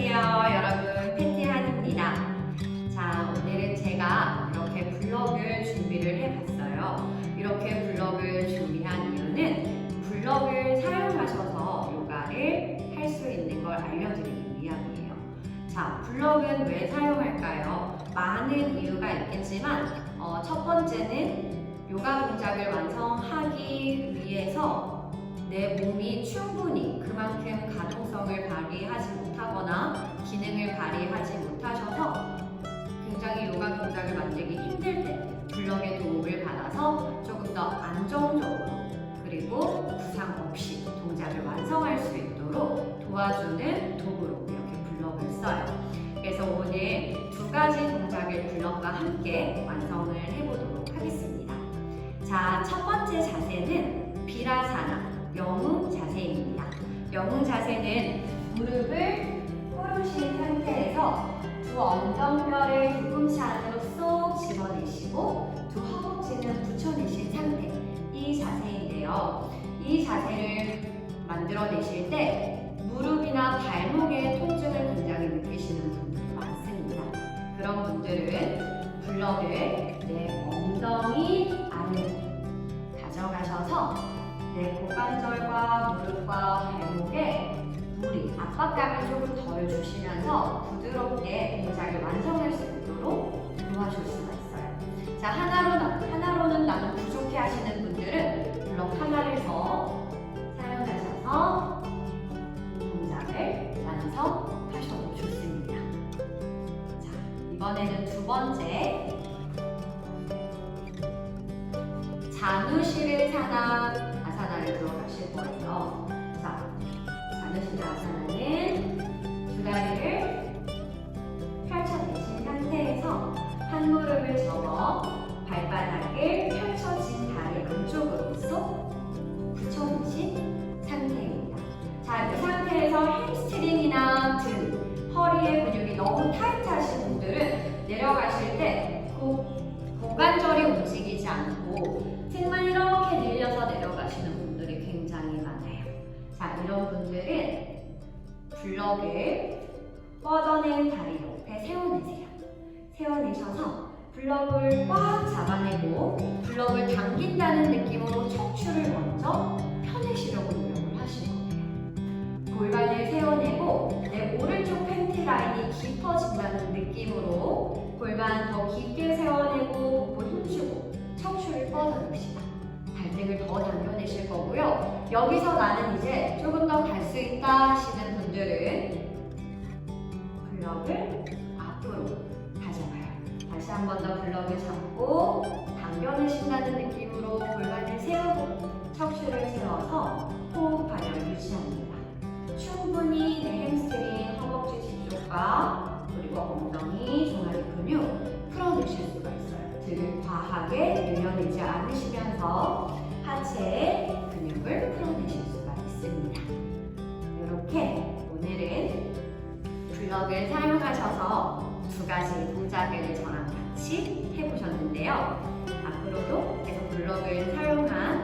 안녕하세요 여러분. 패티한입니다. 자 오늘은 제가 이렇게 블럭을 준비를 해봤어요. 이렇게 블럭을 준비한 이유는 블럭을 사용하셔서 요가를 할 수 있는 걸 알려드리기 위함이에요. 자 블럭은 왜 사용할까요? 많은 이유가 있겠지만 어, 첫 번째는 거나 기능을 발휘하지 못하셔서 굉장히 요가 동작을 만들기 힘들 때 블럭의 도움을 받아서 조금 더 안정적으로 그리고 부상 없이 동작을 완성할 수 있도록 도와주는 도구로 이렇게 블럭을 써요. 그래서 오늘 두 가지 동작을 블럭과 함께 완성을 해보도록 하겠습니다. 자, 첫 번째 자세는 비라사나 영웅 자세입니다. 영웅 자세는 무릎을 두 엉덩뼈를 뒤꿈치 안으로 쏙 집어내시고 두 허벅지는 붙여내신 상태 이 자세인데요. 이 자세를 만들어내실 때 무릎이나 발목의 통증을 굉장히 느끼시는 분들이 많습니다. 그런 분들은 블럭을 내 엉덩이 안으로 가져가셔서 내 고관절과 무릎과 발목에 무리, 압박감을 조금 덜 주시면서 부드럽게 동작을 완성할 수 있도록 도와줄 수가 있어요. 자, 하나로, 하나로는 나는 부족해 하시는 분들은 블럭 하나를 더 사용하셔서 이 동작을 완성하셔도 좋습니다. 자, 이번에는 두 번째. 자누시르 사나 아사나를 들어가실 거예요. 자, 자누시르 아사나는 두 다리를 분들은 블럭을 뻗어낸 다리 옆에 세워내세요. 세워내셔서 블럭을 꽉 잡아내고 블럭을 당긴다는 느낌으로 척추를 먼저 펴내시려고 노력을 하실 거예요. 골반을 세워내고 내 오른쪽 팬티 라인이 깊어진다는 느낌으로 골반 더 깊게 세워내고 복부 힘주고 척추를 뻗어냅시다. 발등을 더 당겨내실 거고요. 여기서 나는 이제 조금 더 갈 수 있다 하시는 분들은 블럭을 앞으로 가져가요. 다시 한 번 더 블럭을 잡고 당겨내신다는 느낌으로 골반을 세우고 척추를 세워서 블럭을 사용하셔서 두 가지 동작을 저랑 같이 해보셨는데요. 앞으로도 계속 블럭을 사용한